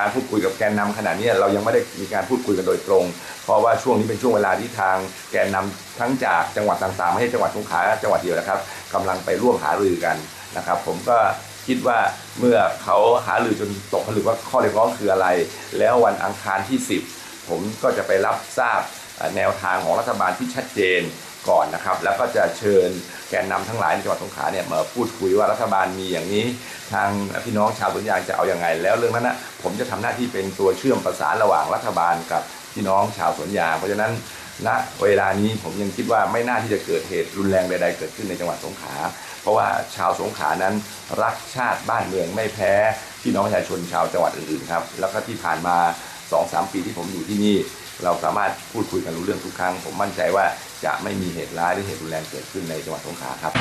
การพูดคุยกับแกนนำขณะนี้เรายังไม่ได้มีการพูดคุยกันโดยตรง เพราะว่าช่วงนี้เป็นช่วงเวลาที่ทางแกนนำทั้งจากจังหวัดต่างๆไม่ใช่จังหวัดสงขลาจังหวัดเดียวนะครับกำลังไปร่วมหารือกันนะครับ ผมก็คิดว่าเมื่อเขาหารือจนตกผลึกว่าข้อเรียกร้องคืออะไร แล้ววันอังคารที่ 10 ผมก็จะไปรับทราบ แนวทางของรัฐบาลที่ชัดเจนก่อนนะครับ แล้วก็จะเชิญแกนนำทั้งหลายในจังหวัดสงขลาเนี่ยมาพูดคุยว่ารัฐบาลมีอย่างนี้ ทางพี่น้องชาวสวนยางจะเอาอยัางไง แล้วเรื่องนั้นนะผมจะทำหน้าที่เป็นตัวเชื่อมประสานระหว่างรัฐบาลกับพี่น้องชาวสวนยาง เพราะฉะนั้นณเวลานี้ผมยังคิดว่าไม่น่าที่จะเกิดเหตุรุนแรงใด ๆ เกิดขึ้นในจังหวัดสงขลาเพราะว่าชาวสงขลานั้นรักชาติบ้านเมืองไม่แพ้พี่น้องประชาชนชาวจังหวัดอื่นๆครับแล้วก็ที่ผ่านมา สองสามปีที่ผมอยู่ที่นี่ เราสามารถพูดคุยกันรู้เรื่องทุกครั้ง ผมมั่นใจว่าจะไม่มีเหตุร้ายหรือเหตุรุนแรงเกิดขึ้นในจังหวัดสงขลาครับ